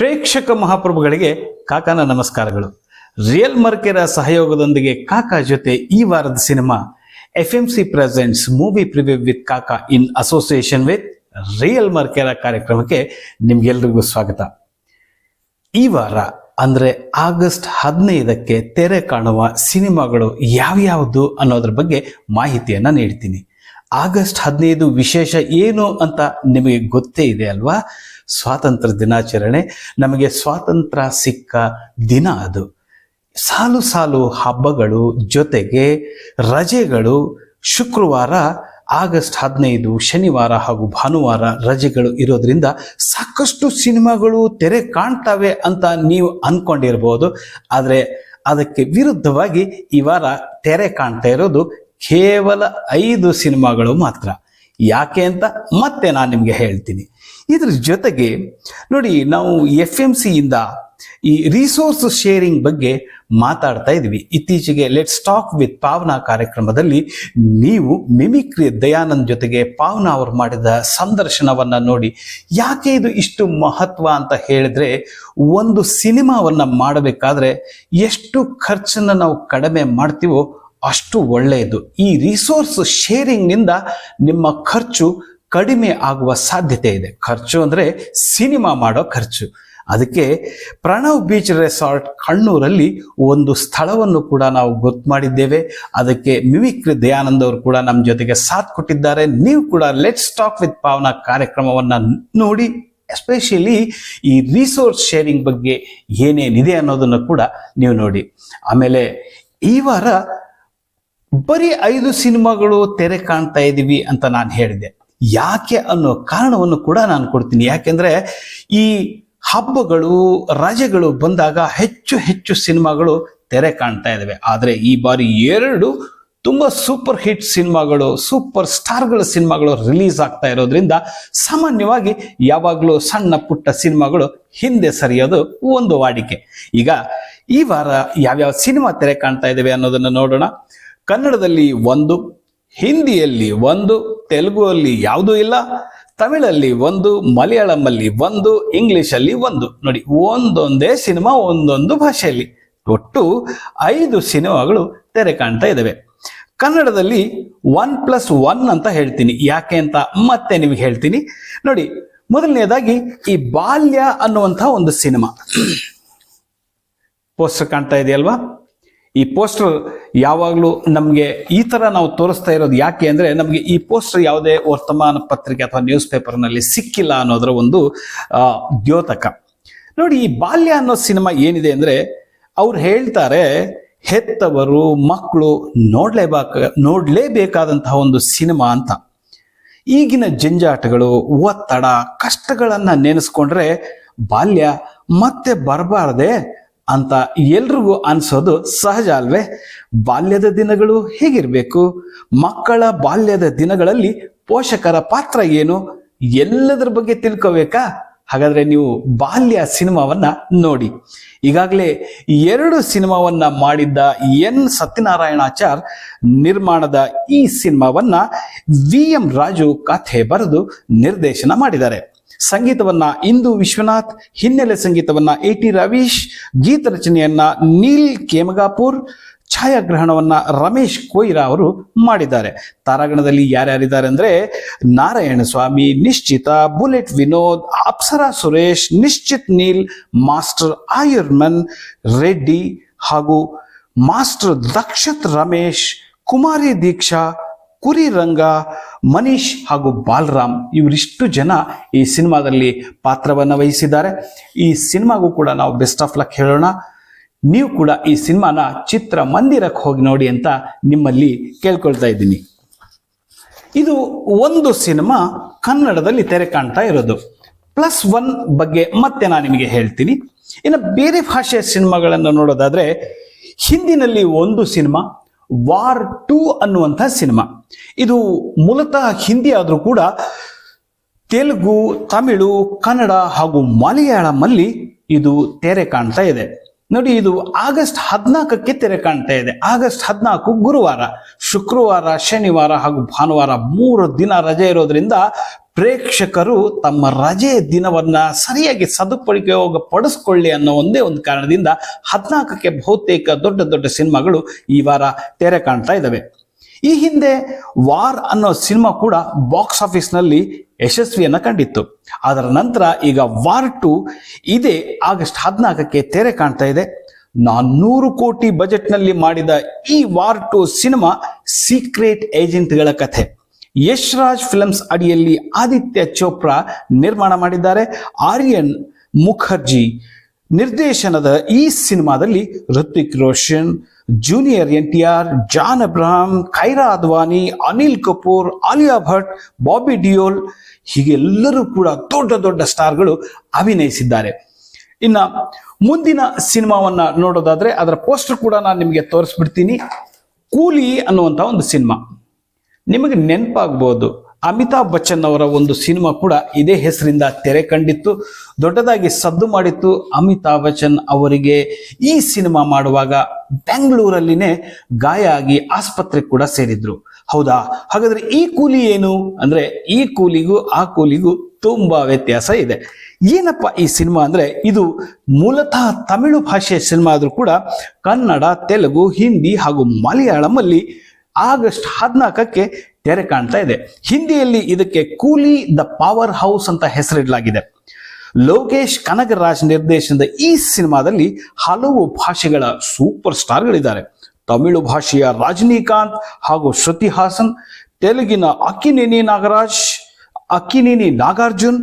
ಪ್ರೇಕ್ಷಕ ಮಹಾಪ್ರಭುಗಳಿಗೆ ಕಾಕನ ನಮಸ್ಕಾರಗಳು. ರಿಯಲ್ ಮರ್ಕೆರ ಸಹಯೋಗದೊಂದಿಗೆ ಕಾಕಾ ಜೊತೆ ಈ ವಾರದ cinema F M C presents movie preview with Kaka in association with real ಮರ್ಕೆರ ಕಾರ್ಯಕ್ರಮಕ್ಕೆ ನಿಮ್ಗೆಲ್ರಿಗೂ ಸ್ವಾಗತ. ಈ ವಾರ ಅಂದ್ರೆ ಆಗಸ್ಟ್ ಹದಿನೈದಕ್ಕೆ ತೆರೆ ಕಾಣುವ ಸಿನಿಮಾಗಳು ಯಾವ್ಯಾವುದು ಅನ್ನೋದ್ರ ಬಗ್ಗೆ ಮಾಹಿತಿಯನ್ನು ನೀಡ್ತೀನಿ. ಆಗಸ್ಟ್ ಹದಿನೈದು ವಿಶೇಷ ಏನು ಅಂತ ನಿಮಗೆ ಗೊತ್ತೇ ಇದೆ ಅಲ್ವಾ? ಸ್ವಾತಂತ್ರ್ಯ ದಿನಾಚರಣೆ, ನಮಗೆ ಸ್ವಾತಂತ್ರ್ಯ ಸಿಕ್ಕ ದಿನ ಅದು. ಸಾಲು ಸಾಲು ಹಬ್ಬಗಳು ಜೊತೆಗೆ ರಜೆಗಳು ಶುಕ್ರವಾರ, ಆಗಸ್ಟ್ ಹದಿನೈದು, ಶನಿವಾರ ಹಾಗೂ ಭಾನುವಾರ ರಜೆಗಳು ಇರೋದ್ರಿಂದ ಸಾಕಷ್ಟು ಸಿನಿಮಾಗಳು ತೆರೆ ಕಾಣ್ತವೆ ಅಂತ ನೀವು ಅಂದ್ಕೊಂಡಿರ್ಬೋದು ಆದರೆ ಅದಕ್ಕೆ ವಿರುದ್ಧವಾಗಿ ಈ ವಾರ ತೆರೆ ಕಾಣ್ತಾ ಇರೋದು ಕೇವಲ ಐದು ಸಿನಿಮಾಗಳು ಮಾತ್ರ. ಯಾಕೆ ಅಂತ ಮತ್ತೆ ನಾನು ನಿಮಗೆ ಹೇಳ್ತೀನಿ. ಇದ್ರ ಜೊತೆಗೆ ನೋಡಿ ನಾವು ಎಫ್ ಎಂ ಸಿಯಿಂದ ಈ ರಿಸೋರ್ಸ್ ಶೇರಿಂಗ್ ಬಗ್ಗೆ ಮಾತಾಡ್ತಾ ಇದ್ವಿ. ಇತ್ತೀಚೆಗೆ ಲೆಟ್ಸ್ ಟಾಕ್ ವಿತ್ ಪಾವನಾ ಕಾರ್ಯಕ್ರಮದಲ್ಲಿ ನೀವು ಮಿಮಿಕ್ರಿ ದಯಾನಂದ್ ಜೊತೆಗೆ ಪಾವನಾ ಅವರು ಮಾಡಿದ ಸಂದರ್ಶನವನ್ನ ನೋಡಿ ಯಾಕೆ ಇದು ಇಷ್ಟು ಮಹತ್ವ ಅಂತ ಹೇಳಿದ್ರೆ ಒಂದು ಸಿನಿಮಾವನ್ನ ಮಾಡಬೇಕಾದ್ರೆ ಎಷ್ಟು ಖರ್ಚನ್ನ ನಾವು ಕಡಿಮೆ ಮಾಡ್ತೀವೋ ಅಷ್ಟು ಒಳ್ಳೆಯದು. ಈ ರಿಸೋರ್ಸ್ ಶೇರಿಂಗ್ನಿಂದ ನಿಮ್ಮ ಖರ್ಚು ಕಡಿಮೆ ಆಗುವ ಸಾಧ್ಯತೆ ಇದೆ. ಖರ್ಚು ಅಂದರೆ ಸಿನಿಮಾ ಮಾಡೋ ಖರ್ಚು. ಅದಕ್ಕೆ ಪ್ರಣವ್ ಬೀಚ್ ರೆಸಾರ್ಟ್ ಕಣ್ಣೂರಲ್ಲಿ ಒಂದು ಸ್ಥಳವನ್ನು ಕೂಡ ನಾವು ಗೊತ್ತು ಮಾಡಿದ್ದೇವೆ. ಅದಕ್ಕೆ ಮಿವಿಕ್ರಿ ದಯಾನಂದ್ ಅವರು ಕೂಡ ನಮ್ಮ ಜೊತೆಗೆ ಸಾಥ್ ಕೊಟ್ಟಿದ್ದಾರೆ. ನೀವು ಕೂಡ ಲೆಟ್ಸ್ ಟಾಕ್ ವಿತ್ ಪಾವನಾ ಕಾರ್ಯಕ್ರಮವನ್ನು ನೋಡಿ ಎಸ್ಪೆಷಲಿ ಈ ರಿಸೋರ್ಸ್ ಶೇರಿಂಗ್ ಬಗ್ಗೆ ಏನೇನಿದೆ ಅನ್ನೋದನ್ನು ಕೂಡ ನೀವು ನೋಡಿ. ಆಮೇಲೆ ಈ ವಾರ ಬರೀ ಐದು ಸಿನಿಮಾಗಳು ತೆರೆ ಕಾಣ್ತಾ ಇದ್ದೀವಿ ಅಂತ ನಾನು ಹೇಳಿದೆ ಯಾಕೆ ಅನ್ನೋ ಕಾರಣವನ್ನು ಕೂಡ ನಾನು ಕೊಡ್ತೀನಿ. ಯಾಕೆಂದ್ರೆ ಈ ಹಬ್ಬಗಳು, ರಜೆಗಳು ಬಂದಾಗ ಹೆಚ್ಚು ಹೆಚ್ಚು ಸಿನಿಮಾಗಳು ತೆರೆ ಕಾಣ್ತಾ ಇದ್ದಾವೆ ಆದರೆ ಈ ಬಾರಿ ಎರಡು ತುಂಬಾ ಸೂಪರ್ ಹಿಟ್ ಸಿನಿಮಾಗಳು ಸೂಪರ್ ಸ್ಟಾರ್ಗಳ ಸಿನಿಮಾಗಳು ರಿಲೀಸ್ ಆಗ್ತಾ ಇರೋದ್ರಿಂದ ಸಾಮಾನ್ಯವಾಗಿ ಯಾವಾಗಲೂ ಸಣ್ಣ ಪುಟ್ಟ ಸಿನಿಮಾಗಳು ಹಿಂದೆ ಸರಿಯೋದು ಒಂದು ವಾಡಿಕೆ. ಈಗ ಈ ವಾರ ಯಾವ್ಯಾವ ಸಿನಿಮಾ ತೆರೆ ಕಾಣ್ತಾ ಇದ್ದಾವೆ ಅನ್ನೋದನ್ನು ನೋಡೋಣ. ಕನ್ನಡದಲ್ಲಿ ಒಂದು ಹಿಂದಿಯಲ್ಲಿ ಒಂದು, ತೆಲುಗುವಲ್ಲಿ ಯಾವುದೂ ಇಲ್ಲ, ತಮಿಳಲ್ಲಿ ಒಂದು, ಮಲಯಾಳಮಲ್ಲಿ ಒಂದು, ಇಂಗ್ಲಿಷಲ್ಲಿ ಒಂದು. ನೋಡಿ, ಒಂದೊಂದೇ ಸಿನಿಮಾ, ಒಂದೊಂದು ಭಾಷೆಯಲ್ಲಿ. ಒಟ್ಟು ಐದು ಸಿನಿಮಾಗಳು ತೆರೆ ಕಾಣ್ತಾ ಇದ್ದಾವೆ ಕನ್ನಡದಲ್ಲಿ ಒನ್ ಪ್ಲಸ್ ಒನ್ ಅಂತ ಹೇಳ್ತೀನಿ. ಯಾಕೆ ಅಂತ ಮತ್ತೆ ನಿಮಗೆ ಹೇಳ್ತೀನಿ. ನೋಡಿ, ಮೊದಲನೇದಾಗಿ ಈ ಬಾಲ್ಯ ಅನ್ನುವಂಥ ಒಂದು ಸಿನಿಮಾ. ಪೋಸ್ಟರ್ ಕಾಣ್ತಾ ಇದೆಯಲ್ವಾ? ಈ ಪೋಸ್ಟರ್ ಯಾವಾಗಲೂ ನಮಗೆ ಈ ಥರ ನಾವು ತೋರಿಸ್ತಾ ಇರೋದು ಯಾಕೆ ಅಂದರೆ ನಮಗೆ ಈ ಪೋಸ್ಟರ್ ಯಾವುದೇ ವರ್ತಮಾನ ಪತ್ರಿಕೆ ಅಥವಾ ನ್ಯೂಸ್ ಪೇಪರ್ನಲ್ಲಿ ಸಿಕ್ಕಿಲ್ಲ ಅನ್ನೋದರ ಒಂದು ದ್ಯೋತಕ. ನೋಡಿ, ಈ ಬಾಲ್ಯ ಅನ್ನೋ ಸಿನಿಮಾ ಏನಿದೆ ಅಂದರೆ ಅವ್ರು ಹೇಳ್ತಾರೆ, ಹೆತ್ತವರು ಮಕ್ಕಳು ನೋಡಲೇಬೇಕ, ನೋಡಲೇಬೇಕಾದಂತಹ ಒಂದು ಸಿನಿಮಾ ಅಂತ. ಈಗಿನ ಜಂಜಾಟಗಳು, ಒತ್ತಡ, ಕಷ್ಟಗಳನ್ನು ನೆನೆಸ್ಕೊಂಡ್ರೆ ಬಾಲ್ಯ ಮತ್ತೆ ಬರಬಾರ್ದೆ ಅಂತ ಎಲ್ರಿಗೂ ಅನ್ಸೋದು ಸಹಜ ಅಲ್ವೇ? ಬಾಲ್ಯದ ದಿನಗಳು ಹೇಗಿರಬೇಕು? ಮಕ್ಕಳ ಬಾಲ್ಯದ ದಿನಗಳಲ್ಲಿ ಪೋಷಕರ ಪಾತ್ರ ಏನು? ಎಲ್ಲದರ ಬಗ್ಗೆ ತಿಳ್ಕೋಬೇಕಾ? ಹಾಗಾದ್ರೆ ನೀವು ಬಾಲ್ಯ ಸಿನಿಮಾವನ್ನ ನೋಡಿ. ಈಗಾಗಲೇ ಎರಡು ಸಿನಿಮಾವನ್ನ ಮಾಡಿದ್ದ ಎನ್ ಸತ್ಯನಾರಾಯಣಾಚಾರ್ ನಿರ್ಮಾಣದ ಈ ಸಿನಿಮಾವನ್ನ ವಿ ಎಂ ರಾಜು ಕಥೆ ಬರೆದು ನಿರ್ದೇಶನ ಮಾಡಿದ್ದಾರೆ. ಸಂಗೀತವನ್ನ ಇಂದು ವಿಶ್ವನಾಥ್, ಹಿನ್ನೆಲೆ ಸಂಗೀತವನ್ನ ಎ ಟಿ ರವೀಶ್, ಗೀತ ರಚನೆಯನ್ನ ನೀಲ್ ಕೇಮಗಾಪುರ್, ಛಾಯಾಗ್ರಹಣವನ್ನ ರಮೇಶ್ ಕೊಯ್ರಾ ಅವರು ಮಾಡಿದ್ದಾರೆ. ತಾರಾಗಣದಲ್ಲಿ ಯಾರ್ಯಾರಿದ್ದಾರೆ ಅಂದ್ರೆ ನಾರಾಯಣ ಸ್ವಾಮಿ, ನಿಶ್ಚಿತ, ಬುಲೆಟ್ ವಿನೋದ್, ಅಪ್ಸರಾ ಸುರೇಶ್, ನಿಶ್ಚಿತ್ ನೀಲ್, ಮಾಸ್ಟರ್ ಆಯುರ್ಮನ್ ರೆಡ್ಡಿ ಹಾಗೂ ಮಾಸ್ಟರ್ ದಕ್ಷತ್ ರಮೇಶ್, ಕುಮಾರಿ ದೀಕ್ಷಾ ಕುರಿ ರಂಗ ಮನೀಶ್ ಹಾಗೂ ಬಾಲರಾಮ್ ಇವರಿಷ್ಟು ಜನ ಈ ಸಿನಿಮಾದಲ್ಲಿ ಪಾತ್ರವನ್ನು ವಹಿಸಿದ್ದಾರೆ. ಈ ಸಿನಿಮಾಗೂ ಕೂಡ ನಾವು ಬೆಸ್ಟ್ ಆಫ್ ಲಕ್ ಹೇಳೋಣ. ನೀವು ಕೂಡ ಈ ಸಿನಿಮಾನ ಚಿತ್ರ ಮಂದಿರಕ್ಕೆ ಹೋಗಿ ನೋಡಿ ಅಂತ ನಿಮ್ಮಲ್ಲಿ ಕೇಳ್ಕೊಳ್ತಾ ಇದ್ದೀನಿ. ಇದು ಒಂದು ಸಿನಿಮಾ ಕನ್ನಡದಲ್ಲಿ ತೆರೆ ಕಾಣ್ತಾ ಇರೋದು. ಪ್ಲಸ್ ಒನ್ ಬಗ್ಗೆ ಮತ್ತೆ ನಾನು ನಿಮಗೆ ಹೇಳ್ತೀನಿ. ಇನ್ನು ಬೇರೆ ಭಾಷೆಯ ಸಿನಿಮಾಗಳನ್ನು ನೋಡೋದಾದ್ರೆ ಹಿಂದಿನಲ್ಲಿ ಒಂದು ಸಿನಿಮಾ ವಾರ್ ಟೂ ಅನ್ನುವಂಥ ಸಿನಿಮಾ. ಇದು ಮೂಲತಃ ಹಿಂದಿ ಆದರೂ ಕೂಡ ತೆಲುಗು, ತಮಿಳು, ಕನ್ನಡ ಹಾಗೂ ಮಲಯಾಳಮಲ್ಲಿ ಇದು ತೆರೆ ಕಾಣ್ತಾ ಇದೆ. ನೋಡಿ, ಇದು ಆಗಸ್ಟ್ ಹದಿನಾಲ್ಕಕ್ಕೆ ತೆರೆ ಕಾಣ್ತಾ ಇದೆ. ಆಗಸ್ಟ್ ಹದಿನಾಲ್ಕು ಗುರುವಾರ, ಶುಕ್ರವಾರ, ಶನಿವಾರ ಹಾಗೂ ಭಾನುವಾರ ಮೂರು ದಿನ ರಜೆ ಇರೋದ್ರಿಂದ ಪ್ರೇಕ್ಷಕರು ತಮ್ಮ ರಜೆ ದಿನವನ್ನ ಸರಿಯಾಗಿ ಸದುಪಯೋಗ ಪಡಿಸ್ಕೊಳ್ಳಿ ಅನ್ನೋ ಒಂದೇ ಒಂದು ಕಾರಣದಿಂದ ಹದಿನಾಲ್ಕಕ್ಕೆ ಬಹುತೇಕ ದೊಡ್ಡ ದೊಡ್ಡ ಸಿನಿಮಾಗಳು ಈ ವಾರ ತೆರೆ ಕಾಣ್ತಾ ಇದ್ದಾವೆ ಈ ಹಿಂದೆ ವಾರ್ ಅನ್ನೋ ಸಿನಿಮಾ ಕೂಡ ಬಾಕ್ಸ್ ಆಫೀಸ್ನಲ್ಲಿ ಯಶಸ್ವಿಯನ್ನ ಕಂಡಿತ್ತು. ಅದರ ನಂತರ ಈಗ ವಾರ್ ಟು ಇದೇ ಆಗಸ್ಟ್ ಹದಿನಾಲ್ಕಕ್ಕೆ ತೆರೆ ಕಾಣ್ತಾ ಇದೆ. ನಾನ್ನೂರು ಕೋಟಿ ಬಜೆಟ್ನಲ್ಲಿ ಮಾಡಿದ ಈ ವಾರ್ ಟು ಸಿನಿಮಾ ಸೀಕ್ರೆಟ್ ಏಜೆಂಟ್ಗಳ ಕಥೆ. ಯಶ್ ರಾಜ್ ಫಿಲಮ್ಸ್ ಅಡಿಯಲ್ಲಿ ಆದಿತ್ಯ ಚೋಪ್ರಾ ನಿರ್ಮಾಣ ಮಾಡಿದ್ದಾರೆ. ಆರ್ಯನ್ ಮುಖರ್ಜಿ ನಿರ್ದೇಶನದ ಈ ಸಿನಿಮಾದಲ್ಲಿ Hrithik Roshan junior N T R John Abraham Kiara Advani Anil Kapoor Alia Bhatt Bobby Deol ಹೀಗೆ ಎಲ್ಲರೂ ಕೂಡ ದೊಡ್ಡ ದೊಡ್ಡ ಸ್ಟಾರ್ಗಳು ಅಭಿನಯಿಸಿದ್ದಾರೆ. ಇನ್ನ ಮುಂದಿನ ಸಿನಿಮಾವನ್ನ ನೋಡೋದಾದ್ರೆ ಅದರ ಪೋಸ್ಟರ್ ಕೂಡ ನಾನು ನಿಮಗೆ ತೋರಿಸ್ಬಿಡ್ತೀನಿ. ಕೂಲಿ ಅನ್ನುವಂಥ ಒಂದು ಸಿನಿಮಾ. ನಿಮಗೆ ನೆನಪಾಗ್ಬೋದು. ಅಮಿತಾಬ್ ಬಚ್ಚನ್ ಅವರ ಒಂದು ಸಿನಿಮಾ ಕೂಡ ಇದೇ ಹೆಸರಿಂದ ತೆರೆ ಕಂಡಿತ್ತು. ದೊಡ್ಡದಾಗಿ ಸದ್ದು ಮಾಡಿತ್ತು ಅಮಿತಾಬ್ ಬಚ್ಚನ್ ಅವರಿಗೆ. ಈ ಸಿನಿಮಾ ಮಾಡುವಾಗ ಬೆಂಗಳೂರಲ್ಲಿನೇ ಗಾಯ ಆಗಿ ಆಸ್ಪತ್ರೆ ಕೂಡ ಸೇರಿದ್ರು. ಹೌದಾ? ಹಾಗಾದ್ರೆ ಈ ಕೂಲಿ ಏನು? ಅಂದ್ರೆ ಈ ಕೂಲಿಗೂ ಆ ಕೂಲಿಗೂ ತುಂಬಾ ವ್ಯತ್ಯಾಸ ಇದೆ. ಏನಪ್ಪ ಈ ಸಿನಿಮಾ ಅಂದ್ರೆ? ಇದು ಮೂಲತಃ ತಮಿಳು ಭಾಷೆಯ ಸಿನಿಮಾ ಆದ್ರೂ ಕೂಡ ಕನ್ನಡ, ತೆಲುಗು, ಹಿಂದಿ ಹಾಗೂ ಮಲಯಾಳಮಲ್ಲಿ ಆಗಸ್ಟ್ ಹದಿನಾಲ್ಕಕ್ಕೆ ತೆರೆ ಕಾಣ್ತಾ ಇದೆ. ಹಿಂದಿಯಲ್ಲಿ ಇದಕ್ಕೆ ಕೂಲಿ ದ ಪವರ್ ಹೌಸ್ ಅಂತ ಹೆಸರಿಡಲಾಗಿದೆ. ಲೋಕೇಶ್ ಕನಗರಾಜ್ ನಿರ್ದೇಶನದ ಈ ಸಿನಿಮಾದಲ್ಲಿ ಹಲವು ಭಾಷೆಗಳ ಸೂಪರ್ ಸ್ಟಾರ್ಗಳಿದ್ದಾರೆ. ತಮಿಳು ಭಾಷೆಯ ರಜನಿಕಾಂತ್ ಹಾಗೂ ಶ್ರುತಿ ಹಾಸನ್, ತೆಲುಗಿನ ಅಕ್ಕಿನೇನಿ ನಾಗರಾಜ್ ಅಕ್ಕಿನೇನಿ ನಾಗಾರ್ಜುನ್,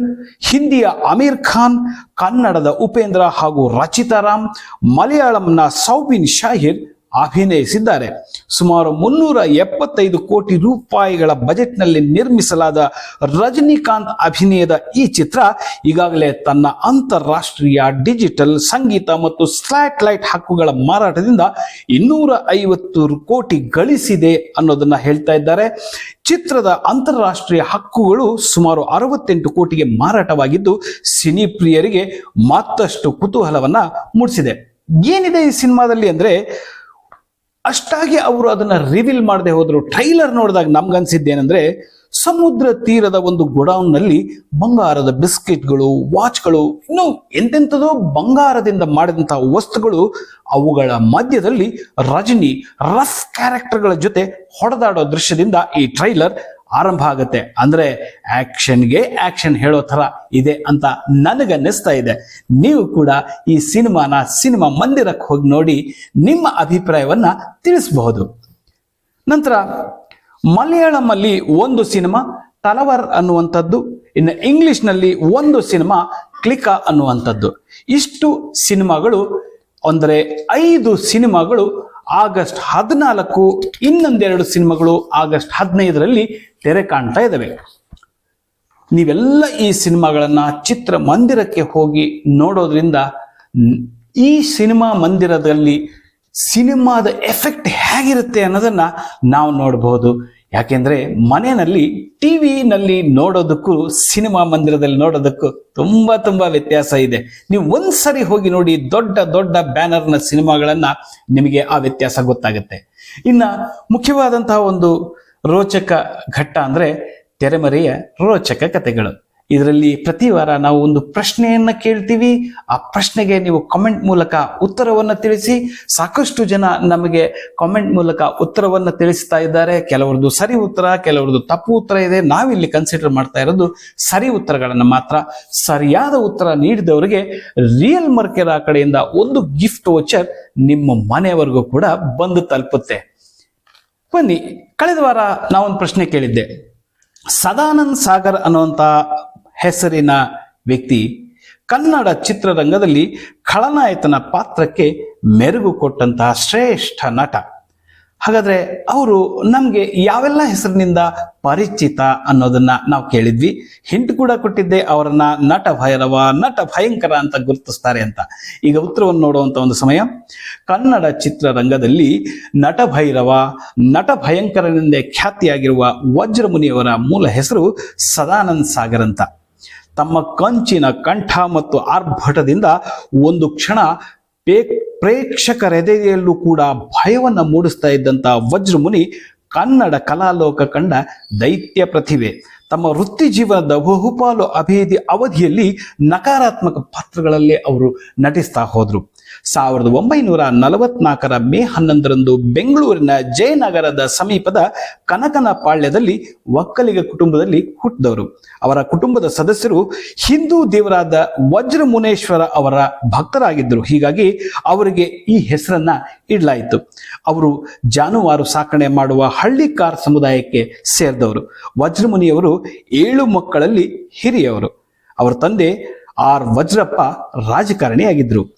ಹಿಂದಿಯ ಅಮೀರ್ ಖಾನ್, ಕನ್ನಡದ ಉಪೇಂದ್ರ ಹಾಗೂ ರಚಿತಾ ರಾಮ್, ಮಲಯಾಳಂನ ಸೌಬಿನ್ ಶಾಹಿರ್ ಅಭಿನಯಿಸಿದ್ದಾರೆ ಸುಮಾರು ಮುನ್ನೂರ ಎಪ್ಪತ್ತೈದು ಕೋಟಿ ರೂಪಾಯಿಗಳ ಬಜೆಟ್ನಲ್ಲಿ ನಿರ್ಮಿಸಲಾದ ರಜನಿಕಾಂತ್ ಅಭಿನಯದ ಈ ಚಿತ್ರ ಈಗಾಗಲೇ ತನ್ನ ಅಂತಾರಾಷ್ಟ್ರೀಯ ಡಿಜಿಟಲ್ ಸಂಗೀತ ಮತ್ತು ಸ್ಯಾಟಲೈಟ್ ಹಕ್ಕುಗಳ ಮಾರಾಟದಿಂದ ಇನ್ನೂರ ಐವತ್ತು ಕೋಟಿ ಗಳಿಸಿದೆ ಅನ್ನೋದನ್ನ ಹೇಳ್ತಾ ಇದ್ದಾರೆ. ಚಿತ್ರದ ಅಂತಾರಾಷ್ಟ್ರೀಯ ಹಕ್ಕುಗಳು ಸುಮಾರು ಅರವತ್ತೆಂಟು ಕೋಟಿಗೆ ಮಾರಾಟವಾಗಿದ್ದು, ಸಿನಿ ಪ್ರಿಯರಿಗೆ ಮತ್ತಷ್ಟು ಕುತೂಹಲವನ್ನ ಮೂಡಿಸಿದೆ. ಏನಿದೆ ಈ ಸಿನಿಮಾದಲ್ಲಿ ಅಂದ್ರೆ ಅಷ್ಟಾಗಿ ಅವರು ಅದನ್ನ ರಿವೀಲ್ ಮಾಡದೆ ಹೋದರು. ಟ್ರೈಲರ್ ನೋಡಿದಾಗ ನಮ್ಗನ್ಸಿದ್ದೇನೆಂದರೆ ಸಮುದ್ರ ತೀರದ ಒಂದು ಗೋಡೌನ್ನಲ್ಲಿ ಬಂಗಾರದ ಬಿಸ್ಕೆಟ್ಗಳು, ವಾಚ್ಗಳು, ಇನ್ನು ಎಂತೆಂಥದೋ ಬಂಗಾರದಿಂದ ಮಾಡಿದಂತಹ ವಸ್ತುಗಳು ಅವುಗಳ ಮಧ್ಯದಲ್ಲಿ ರಜನಿ, ರಫ್ ಕ್ಯಾರೆಕ್ಟರ್ಗಳ ಜೊತೆ ಹೊಡೆದಾಡೋ ದೃಶ್ಯದಿಂದ ಈ ಟ್ರೈಲರ್ ಆರಂಭ ಆಗುತ್ತೆ. ಅಂದ್ರೆ ಆಕ್ಷನ್ಗೆ ಆಕ್ಷನ್ ಹೇಳೋ ತರ ಇದೆ ಅಂತ ನನಗನ್ನಿಸ್ತಾ ಇದೆ. ನೀವು ಕೂಡ ಈ ಸಿನಿಮಾನ ಸಿನಿಮಾ ಮಂದಿರಕ್ಕೆ ಹೋಗಿ ನೋಡಿ ನಿಮ್ಮ ಅಭಿಪ್ರಾಯವನ್ನ ತಿಳಿಸಬಹುದು. ನಂತರ, ಮಲಯಾಳಮಲ್ಲಿ ಒಂದು ಸಿನಿಮಾ, ತಲವರ್ ಅನ್ನುವಂಥದ್ದು. ಇನ್ನು ಇಂಗ್ಲಿಷ್ನಲ್ಲಿ ಒಂದು ಸಿನಿಮಾ, ಕ್ಲಿಕ ಅನ್ನುವಂಥದ್ದು. ಇಷ್ಟು ಸಿನಿಮಾಗಳು, ಅಂದರೆ ಐದು ಸಿನಿಮಾಗಳು ಆಗಸ್ಟ್ ಹದಿನಾಲ್ಕು, ಇನ್ನೊಂದೆರಡು ಸಿನಿಮಾಗಳು ಆಗಸ್ಟ್ ಹದಿನೈದರಲ್ಲಿ ತೆರೆ ಕಾಣ್ತಾ ಇದ್ದಾವೆ ನೀವೆಲ್ಲ ಈ ಸಿನಿಮಾಗಳನ್ನ ಚಿತ್ರ ಮಂದಿರಕ್ಕೆ ಹೋಗಿ ನೋಡೋದ್ರಿಂದ ಈ ಸಿನಿಮಾ ಮಂದಿರದಲ್ಲಿ ಸಿನಿಮಾದ ಎಫೆಕ್ಟ್ ಹೇಗಿರುತ್ತೆ ಅನ್ನೋದನ್ನ ನಾವು ನೋಡಬಹುದು ಯಾಕೆಂದ್ರೆ ಮನೆಯಲ್ಲಿ ಟಿವಿನಲ್ಲಿ ನೋಡೋದಕ್ಕೂ, ಸಿನಿಮಾ ಮಂದಿರದಲ್ಲಿ ನೋಡೋದಕ್ಕೂ ತುಂಬಾ ತುಂಬಾ ವ್ಯತ್ಯಾಸ ಇದೆ. ನೀವು ಒಂದ್ಸರಿ ಹೋಗಿ ನೋಡಿ ದೊಡ್ಡ ದೊಡ್ಡ ಬ್ಯಾನರ್ನ ಸಿನಿಮಾಗಳನ್ನ ನಿಮಗೆ ಆ ವ್ಯತ್ಯಾಸ ಗೊತ್ತಾಗುತ್ತೆ. ಇನ್ನ ಮುಖ್ಯವಾದಂತಹ ಒಂದು ರೋಚಕ ಘಟ್ಟ ಅಂದ್ರೆ ತೆರೆಮರೆಯ ರೋಚಕ ಕಥೆಗಳು ಇದರಲ್ಲಿ ಪ್ರತಿ ವಾರ ನಾವು ಒಂದು ಪ್ರಶ್ನೆಯನ್ನ ಕೇಳ್ತೀವಿ. ಆ ಪ್ರಶ್ನೆಗೆ ನೀವು ಕಾಮೆಂಟ್ ಮೂಲಕ ಉತ್ತರವನ್ನು ತಿಳಿಸಿ, ಸಾಕಷ್ಟು ಜನ ನಮಗೆ ಕಾಮೆಂಟ್ ಮೂಲಕ ಉತ್ತರವನ್ನು ತಿಳಿಸ್ತಾ ಇದ್ದಾರೆ. ಕೆಲವರದ್ದು ಸರಿ ಉತ್ತರ, ಕೆಲವರದ್ದು ತಪ್ಪು ಉತ್ತರ ಇದೆ. ನಾವಿಲ್ಲಿ ಕನ್ಸಿಡರ್ ಮಾಡ್ತಾ ಇರೋದು ಸರಿ ಉತ್ತರಗಳನ್ನು ಮಾತ್ರ. ಸರಿಯಾದ ಉತ್ತರ ನೀಡಿದವರಿಗೆ ರಿಯಲ್ ಮರ್ಕೆರ ಕಡೆಯಿಂದ ಒಂದು ಗಿಫ್ಟ್ ವೋಚರ್ ನಿಮ್ಮ ಮನೆಯವರೆಗೂ ಕೂಡ ಬಂದು ತಲುಪುತ್ತೆ. ಬನ್ನಿ, ಕಳೆದ ವಾರ ನಾವೊಂದು ಪ್ರಶ್ನೆ ಕೇಳಿದ್ದೆ. ಸದಾನಂದ್ ಸಾಗರ್ ಅನ್ನುವಂಥ ಹೆಸರಿನ ವ್ಯಕ್ತಿ. ಕನ್ನಡ ಚಿತ್ರರಂಗದಲ್ಲಿ ಖಳನಾಯಕನ ಪಾತ್ರಕ್ಕೆ ಮೆರುಗು ಕೊಟ್ಟಂತಹ ಶ್ರೇಷ್ಠ ನಟ. ಹಾಗಾದ್ರೆ ಅವರು ನಮಗೆ ಯಾವೆಲ್ಲ ಹೆಸರಿನಿಂದ ಪರಿಚಿತ ಅನ್ನೋದನ್ನ ನಾವು ಕೇಳಿದ್ವಿ. ಹಿಂಟ್ ಕೂಡ ಕೊಟ್ಟಿದ್ದೆ ಅವರನ್ನ ನಟ ಭೈರವ, ನಟ ಭಯಂಕರ ಅಂತ ಗುರುತಿಸ್ತಾರೆ ಅಂತ. ಈಗ ಉತ್ತರವನ್ನು ನೋಡುವಂತ ಒಂದು ಸಮಯ. ಕನ್ನಡ ಚಿತ್ರರಂಗದಲ್ಲಿ ನಟ ಭೈರವ, ನಟ ಭಯಂಕರನೆಂದೇ ಖ್ಯಾತಿಯಾಗಿರುವ ವಜ್ರಮುನಿಯವರ ಮೂಲ ಹೆಸರು ಸದಾನಂದ್ ಸಾಗರ್ ಅಂತ. ತಮ್ಮ ಕಂಚಿನ ಕಂಠ ಮತ್ತು ಆರ್ಭಟದಿಂದ ಒಂದು ಕ್ಷಣ ಪೇ ಪ್ರೇಕ್ಷಕರೆದೆಯಲ್ಲೂ ಕೂಡ ಭಯವನ್ನು ಮೂಡಿಸ್ತಾ ಇದ್ದಂಥ ವಜ್ರಮುನಿ ಕನ್ನಡ ಕಲಾಲೋಕ ಕಂಡ ದೈತ್ಯ ಪ್ರತಿಭೆ. ತಮ್ಮ ವೃತ್ತಿ ಜೀವನದ ಬಹುಪಾಲು ಅಭೇದಿ ಅವಧಿಯಲ್ಲಿ ನಕಾರಾತ್ಮಕ ಪಾತ್ರಗಳಲ್ಲೇ ಅವರು ನಟಿಸ್ತಾ ಹೋದ್ರು. ಸಾವಿರದ ಒಂಬೈನೂರ ನಲವತ್ನಾಲ್ಕರ ಮೇ ಹನ್ನೊಂದರಂದು ಬೆಂಗಳೂರಿನ ಜಯನಗರದ ಸಮೀಪದ ಕನಕನಪಾಳ್ಯದಲ್ಲಿ ಒಕ್ಕಲಿಗ ಕುಟುಂಬದಲ್ಲಿ ಹುಟ್ಟಿದವರು. ಅವರ ಕುಟುಂಬದ ಸದಸ್ಯರು ಹಿಂದೂ ದೇವರಾದ ವಜ್ರಮುನೇಶ್ವರ ಅವರ ಭಕ್ತರಾಗಿದ್ದರು. ಹೀಗಾಗಿ ಅವರಿಗೆ ಈ ಹೆಸರನ್ನ ಇಡಲಾಯಿತು. ಅವರು ಜಾನುವಾರು ಸಾಕಣೆ ಮಾಡುವ ಹಳ್ಳಿಕಾರ್ ಸಮುದಾಯಕ್ಕೆ ಸೇರಿದವರು. ವಜ್ರಮುನಿಯವರು ಏಳು ಮಕ್ಕಳಲ್ಲಿ ಹಿರಿಯವರು. ಅವರ ತಂದೆ ಆರ್ ವಜ್ರಪ್ಪ ರಾಜಕಾರಣಿಯಾಗಿದ್ದರು.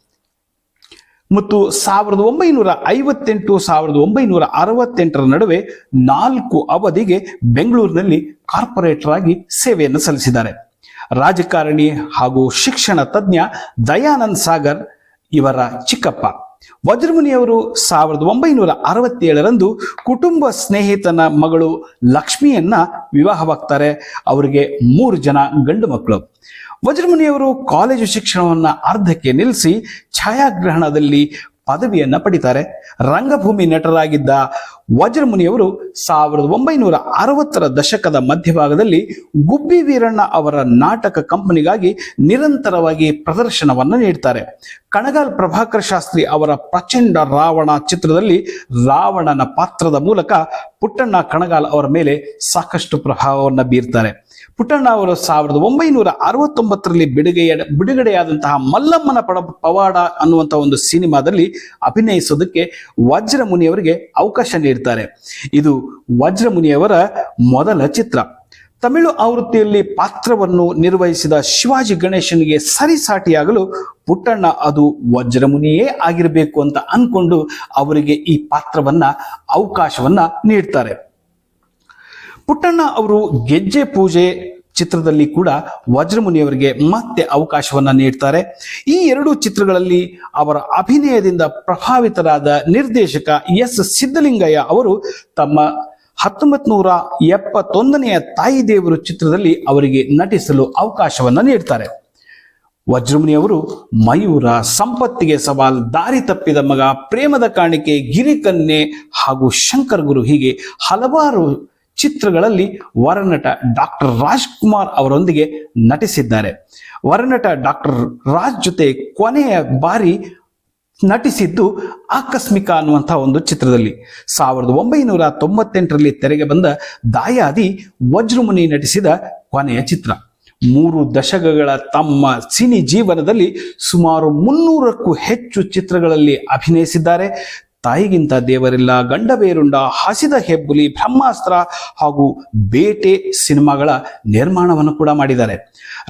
ಮತ್ತು ಸಾವಿರದ ಒಂಬೈನೂರ ಐವತ್ತೆಂಟು, ಸಾವಿರದ ಒಂಬೈನೂರ ಅರವತ್ತೆಂಟರ ನಡುವೆ ನಾಲ್ಕು ಅವಧಿಗೆ ಬೆಂಗಳೂರಿನಲ್ಲಿ ಕಾರ್ಪೊರೇಟರ್ ಆಗಿ ಸೇವೆಯನ್ನು ಸಲ್ಲಿಸಿದ್ದಾರೆ. ರಾಜಕಾರಣಿ ಹಾಗೂ ಶಿಕ್ಷಣ ತಜ್ಞ ದಯಾನಂದ್ ಸಾಗರ್ ಇವರ ಚಿಕ್ಕಪ್ಪ. ವಜ್ರಮುನಿಯವರು ಸಾವಿರದ ಒಂಬೈನೂರ ಅರವತ್ತೇಳರಂದು ಕುಟುಂಬ ಸ್ನೇಹಿತನ ಮಗಳು ಲಕ್ಷ್ಮಿಯನ್ನ ವಿವಾಹವಾಗ್ತಾರೆ. ಅವರಿಗೆ ಮೂರು ಜನ ಗಂಡು ಮಕ್ಕಳು. ವಜ್ರಮುನಿಯವರು ಕಾಲೇಜು ಶಿಕ್ಷಣವನ್ನ ಅರ್ಧಕ್ಕೆ ನಿಲ್ಲಿಸಿ ಛಾಯಾಗ್ರಹಣದಲ್ಲಿ ಪದವಿಯನ್ನ ಪಡಿತಾರೆ. ರಂಗಭೂಮಿ ನಟರಾಗಿದ್ದ ವಜ್ರಮುನಿಯವರು ಸಾವಿರದ ಒಂಬೈನೂರ ಅರವತ್ತರ ದಶಕದ ಮಧ್ಯಭಾಗದಲ್ಲಿ ಗುಬ್ಬಿ ವೀರಣ್ಣ ಅವರ ನಾಟಕ ಕಂಪನಿಗಾಗಿ ನಿರಂತರವಾಗಿ ಪ್ರದರ್ಶನವನ್ನು ನೀಡ್ತಾರೆ. ಕಣಗಾಲ್ ಪ್ರಭಾಕರ್ ಶಾಸ್ತ್ರಿ ಅವರ ಪ್ರಚಂಡ ರಾವಣ ಚಿತ್ರದಲ್ಲಿ ರಾವಣನ ಪಾತ್ರದ ಮೂಲಕ ಪುಟ್ಟಣ್ಣ ಕಣಗಾಲ್ ಅವರ ಮೇಲೆ ಸಾಕಷ್ಟು ಪ್ರಭಾವವನ್ನು ಬೀರ್ತಾರೆ. ಪುಟ್ಟಣ್ಣ ಅವರು ಸಾವಿರದ ಒಂಬೈನೂರ ಅರವತ್ತೊಂಬತ್ತರಲ್ಲಿ ಬಿಡುಗೆಯ ಬಿಡುಗಡೆಯಾದಂತಹ ಮಲ್ಲಮ್ಮನ ಪಡ ಪವಾಡ ಅನ್ನುವಂತಹ ಒಂದು ಸಿನಿಮಾದಲ್ಲಿ ಅಭಿನಯಿಸೋದಕ್ಕೆ ವಜ್ರಮುನಿಯವರಿಗೆ ಅವಕಾಶ ನೀಡ್ತಾರೆ. ಇದು ವಜ್ರಮುನಿಯವರ ಮೊದಲ ಚಿತ್ರ. ತಮಿಳು ಆವೃತ್ತಿಯಲ್ಲಿ ಪಾತ್ರವನ್ನು ನಿರ್ವಹಿಸಿದ ಶಿವಾಜಿ ಗಣೇಶನಿಗೆ ಸರಿಸಾಟಿಯಾಗಲು ಪುಟ್ಟಣ್ಣ ಅದು ವಜ್ರಮುನಿಯೇ ಆಗಿರಬೇಕು ಅಂತ ಅಂದ್ಕೊಂಡು ಅವರಿಗೆ ಈ ಪಾತ್ರವನ್ನ, ಅವಕಾಶವನ್ನ ನೀಡ್ತಾರೆ. ಪುಟ್ಟಣ್ಣ ಅವರು ಗೆಜ್ಜೆ ಪೂಜೆ ಚಿತ್ರದಲ್ಲಿ ಕೂಡ ವಜ್ರಮುನಿಯವರಿಗೆ ಮತ್ತೆ ಅವಕಾಶವನ್ನ ನೀಡ್ತಾರೆ. ಈ ಎರಡು ಚಿತ್ರಗಳಲ್ಲಿ ಅವರ ಅಭಿನಯದಿಂದ ಪ್ರಭಾವಿತರಾದ ನಿರ್ದೇಶಕ ಎಸ್ ಸಿದ್ದಲಿಂಗಯ್ಯ ಅವರು ತಮ್ಮ ಹತ್ತೊಂಬತ್ ನೂರ ಎಪ್ಪತ್ತೊಂದನೆಯ ತಾಯಿ ದೇವರು ಚಿತ್ರದಲ್ಲಿ ಅವರಿಗೆ ನಟಿಸಲು ಅವಕಾಶವನ್ನ ನೀಡ್ತಾರೆ. ವಜ್ರಮುನಿಯವರು ಮಯೂರ ಸಂಪತ್ತಿಗೆ ಸವಾಲ್, ದಾರಿ ತಪ್ಪಿದ ಮಗ, ಪ್ರೇಮದ ಕಾಣಿಕೆ, ಗಿರಿಕನ್ಯೆ ಹಾಗೂ ಶಂಕರ್ ಗುರು ಹೀಗೆ ಹಲವಾರು ಚಿತ್ರಗಳಲ್ಲಿ ವರನಟ ಡಾಕ್ಟರ್ ರಾಜ್ಕುಮಾರ್ ಅವರೊಂದಿಗೆ ನಟಿಸಿದ್ದಾರೆ. ವರನಟ ಡಾಕ್ಟರ್ ರಾಜ್ ಜೊತೆ ಕೊನೆಯ ಬಾರಿ ನಟಿಸಿದ್ದು ಆಕಸ್ಮಿಕ ಅನ್ನುವಂಥ ಒಂದು ಚಿತ್ರದಲ್ಲಿ. ಸಾವಿರದ ಒಂಬೈನೂರ ತೊಂಬತ್ತೆಂಟರಲ್ಲಿ ತೆರೆಗೆ ಬಂದ ದಾಯಾದಿ ವಜ್ರಮುನಿ ನಟಿಸಿದ ಕೊನೆಯ ಚಿತ್ರ. ಮೂರು ದಶಕಗಳ ತಮ್ಮ ಸಿನಿ ಜೀವನದಲ್ಲಿ ಸುಮಾರು ಮುನ್ನೂರಕ್ಕೂ ಹೆಚ್ಚು ಚಿತ್ರಗಳಲ್ಲಿ ಅಭಿನಯಿಸಿದ್ದಾರೆ. ತಾಯಿಗಿಂತ ದೇವರಿಲ್ಲ ಗಂಡ ಬೇರುಂಡ ಹಸಿದ ಹೆಬ್ಬುಲಿ, ಬ್ರಹ್ಮಾಸ್ತ್ರ ಹಾಗೂ ಬೇಟೆ ಸಿನಿಮಾಗಳ ನಿರ್ಮಾಣವನ್ನು ಕೂಡ ಮಾಡಿದ್ದಾರೆ.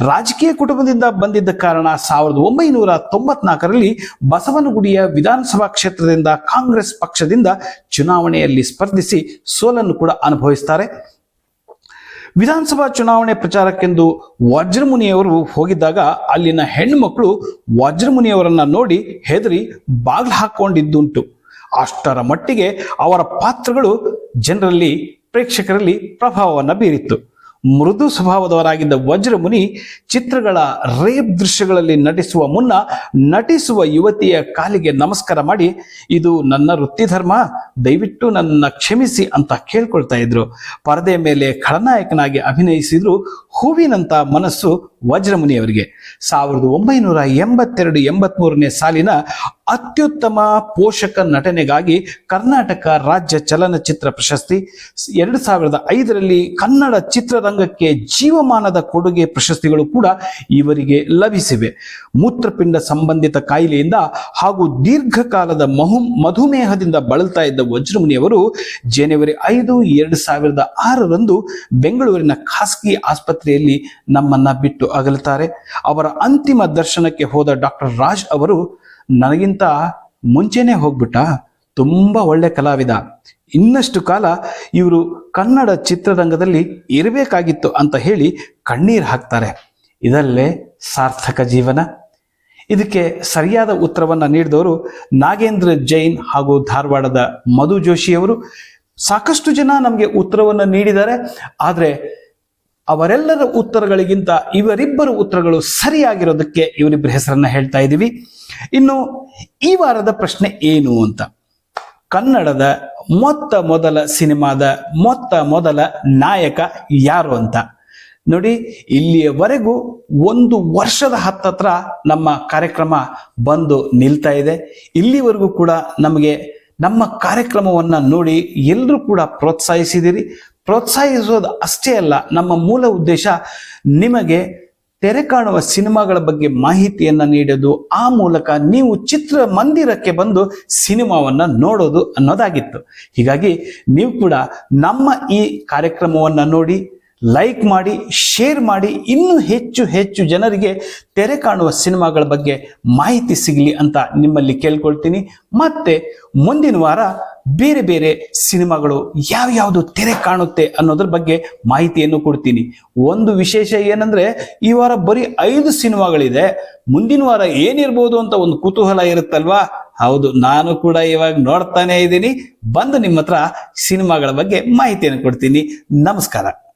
ರಾಜಕೀಯ ಕುಟುಂಬದಿಂದ ಬಂದಿದ್ದ ಕಾರಣ ಸಾವಿರದ ಒಂಬೈನೂರ ತೊಂಬತ್ನಾಲ್ಕರಲ್ಲಿ ಬಸವನಗುಡಿಯ ವಿಧಾನಸಭಾ ಕ್ಷೇತ್ರದಿಂದ ಕಾಂಗ್ರೆಸ್ ಪಕ್ಷದಿಂದ ಚುನಾವಣೆಯಲ್ಲಿ ಸ್ಪರ್ಧಿಸಿ ಸೋಲನ್ನು ಕೂಡ ಅನುಭವಿಸ್ತಾರೆ. ವಿಧಾನಸಭಾ ಚುನಾವಣೆ ಪ್ರಚಾರಕ್ಕೆಂದು ವಜ್ರಮುನಿಯವರು ಹೋಗಿದ್ದಾಗ ಅಲ್ಲಿನ ಹೆಣ್ಣುಮಕ್ಕಳು ವಜ್ರಮುನಿಯವರನ್ನ ನೋಡಿ ಹೆದರಿ ಬಾಗ್ಲು ಹಾಕೊಂಡಿದ್ದುಂಟು ಅಷ್ಟರ ಮಟ್ಟಿಗೆ ಅವರ ಪಾತ್ರಗಳು ಜನರಲ್ಲಿ, ಪ್ರೇಕ್ಷಕರಲ್ಲಿ ಪ್ರಭಾವವನ್ನು ಬೀರಿತ್ತು. ಮೃದು ಸ್ವಭಾವದವರಾಗಿದ್ದ ವಜ್ರಮುನಿ ಚಿತ್ರಗಳ ರೇಪ್ ದೃಶ್ಯಗಳಲ್ಲಿ ನಟಿಸುವ ಮುನ್ನ ನಟಿಸುವ ಯುವತಿಯ ಕಾಲಿಗೆ ನಮಸ್ಕಾರ ಮಾಡಿ, ಇದು ನನ್ನ ವೃತ್ತಿ ಧರ್ಮ ದಯವಿಟ್ಟು ನನ್ನ ಕ್ಷಮಿಸಿ ಅಂತ ಕೇಳ್ಕೊಳ್ತಾ ಇದ್ರು. ಪರದೆ ಮೇಲೆ ಖಳನಾಯಕನಾಗಿ ಅಭಿನಯಿಸಿದ್ರು. ಹೂವಿನಂತ ಮನಸ್ಸು ವಜ್ರಮುನಿಯವರಿಗೆ ಸಾವಿರದ ಒಂಬೈನೂರ ಎಂಬತ್ತೆರಡು ಎಂಬತ್ಮೂರನೇ ಸಾಲಿನ ಅತ್ಯುತ್ತಮ ಪೋಷಕ ನಟನೆಗಾಗಿ ಕರ್ನಾಟಕ ರಾಜ್ಯ ಚಲನಚಿತ್ರ ಪ್ರಶಸ್ತಿ ಎರಡು ಸಾವಿರದ ಐದರಲ್ಲಿ ಕನ್ನಡ ಚಿತ್ರರಂಗಕ್ಕೆ ಜೀವಮಾನದ ಕೊಡುಗೆ ಪ್ರಶಸ್ತಿಗಳು ಕೂಡ ಇವರಿಗೆ ಲಭಿಸಿವೆ. ಮೂತ್ರಪಿಂಡ ಸಂಬಂಧಿತ ಕಾಯಿಲೆಯಿಂದ ಹಾಗೂ ದೀರ್ಘಕಾಲದ ಮಹು ಮಧುಮೇಹದಿಂದ ಬಳಲ್ತಾ ಇದ್ದ ವಜ್ರಮುನಿಯವರು ಜನವರಿ ಐದು ಎರಡು ಸಾವಿರದ ಆರರಂದು ಬೆಂಗಳೂರಿನ ಖಾಸಗಿ ಆಸ್ಪತ್ರೆಯಲ್ಲಿ ನಮ್ಮನ್ನ ಬಿಟ್ಟು ಅಗಲುತ್ತಾರೆ. ಅವರ ಅಂತಿಮ ದರ್ಶನಕ್ಕೆ ಹೋದ ಡಾಕ್ಟರ್ ರಾಜ್ ಅವರು, ನನಗಿಂತ ಮುಂಚೆನೆ ಹೋಗ್ಬಿಟ್ಟ. ತುಂಬ ಒಳ್ಳೆ ಕಲಾವಿದ. ಇನ್ನಷ್ಟು ಕಾಲ ಇವರು ಕನ್ನಡ ಚಿತ್ರರಂಗದಲ್ಲಿ ಇರಬೇಕಾಗಿತ್ತು ಅಂತ ಹೇಳಿ ಕಣ್ಣೀರು ಹಾಕ್ತಾರೆ. ಇದಲ್ಲೇ ಸಾರ್ಥಕ ಜೀವನ. ಇದಕ್ಕೆ ಸರಿಯಾದ ಉತ್ತರವನ್ನು ನೀಡಿದವರು ನಾಗೇಂದ್ರ ಜೈನ್ ಹಾಗೂ ಧಾರವಾಡದ ಮಧು ಜೋಶಿಯವರು ಸಾಕಷ್ಟು ಜನ ನಮಗೆ ಉತ್ತರವನ್ನು ನೀಡಿದ್ದಾರೆ. ಆದರೆ ಅವರೆಲ್ಲರ ಉತ್ತರಗಳಿಗಿಂತ ಇವರಿಬ್ಬರು ಉತ್ತರಗಳು ಸರಿಯಾಗಿರೋದಕ್ಕೆ ಇವರಿಬ್ಬರ ಹೆಸರನ್ನ ಹೇಳ್ತಾ ಇದ್ದೀವಿ. ಇನ್ನು ಈ ವಾರದ ಪ್ರಶ್ನೆ ಏನು ಅಂತ. ಕನ್ನಡದ ಮೊತ್ತ ಮೊದಲ ಸಿನಿಮಾದ ಮೊತ್ತ ಮೊದಲ ನಾಯಕ ಯಾರು ಅಂತ. ನೋಡಿ, ಇಲ್ಲಿಯವರೆಗೂ ಒಂದು ವರ್ಷದ ಹತ್ತತ್ರ ನಮ್ಮ ಕಾರ್ಯಕ್ರಮ ಬಂದು ನಿಲ್ತಾ ಇದೆ. ಇಲ್ಲಿವರೆಗೂ ಕೂಡ ನಮಗೆ ನಮ್ಮ ಕಾರ್ಯಕ್ರಮವನ್ನು ನೋಡಿ ಎಲ್ಲರೂ ಕೂಡ ಪ್ರೋತ್ಸಾಹಿಸಿದಿರಿ. ಪ್ರೋತ್ಸಾಹಿಸೋದು ಅಷ್ಟೇ ಅಲ್ಲ, ನಮ್ಮ ಮೂಲ ಉದ್ದೇಶ ನಿಮಗೆ ತೆರೆ ಕಾಣುವ ಸಿನಿಮಾಗಳ ಬಗ್ಗೆ ಮಾಹಿತಿಯನ್ನು ನೀಡೋದು, ಆ ಮೂಲಕ ನೀವು ಚಿತ್ರ ಮಂದಿರಕ್ಕೆ ಬಂದು ಸಿನಿಮಾವನ್ನು ನೋಡೋದು ಅನ್ನೋದಾಗಿತ್ತು. ಹೀಗಾಗಿ ನೀವು ಕೂಡ ನಮ್ಮ ಈ ಕಾರ್ಯಕ್ರಮವನ್ನು ನೋಡಿ, ಲೈಕ್ ಮಾಡಿ, ಶೇರ್ ಮಾಡಿ, ಇನ್ನೂ ಹೆಚ್ಚು ಹೆಚ್ಚು ಜನರಿಗೆ ತೆರೆ ಕಾಣುವ ಸಿನಿಮಾಗಳ ಬಗ್ಗೆ ಮಾಹಿತಿ ಸಿಗಲಿ ಅಂತ ನಿಮ್ಮಲ್ಲಿ ಕೇಳ್ಕೊಳ್ತೀನಿ. ಮತ್ತೆ ಮುಂದಿನ ವಾರ ಬೇರೆ ಬೇರೆ ಸಿನಿಮಾಗಳು ಯಾವ್ಯಾವುದು ತೆರೆ ಕಾಣುತ್ತೆ ಅನ್ನೋದ್ರ ಬಗ್ಗೆ ಮಾಹಿತಿಯನ್ನು ಕೊಡ್ತೀನಿ. ಒಂದು ವಿಶೇಷ ಏನಂದ್ರೆ, ಈ ವಾರ ಬರೀ ಐದು ಸಿನಿಮಾಗಳಿದೆ. ಮುಂದಿನ ವಾರ ಏನಿರ್ಬೋದು ಅಂತ ಒಂದು ಕುತೂಹಲ ಇರುತ್ತಲ್ವಾ? ಹೌದು, ನಾನು ಕೂಡ ಇವಾಗ ನೋಡ್ತಾನೆ ಇದ್ದೀನಿ. ಬಂದು ನಿಮ್ಮ ಹತ್ರ ಸಿನಿಮಾಗಳ ಬಗ್ಗೆ ಮಾಹಿತಿಯನ್ನು ಕೊಡ್ತೀನಿ. ನಮಸ್ಕಾರ.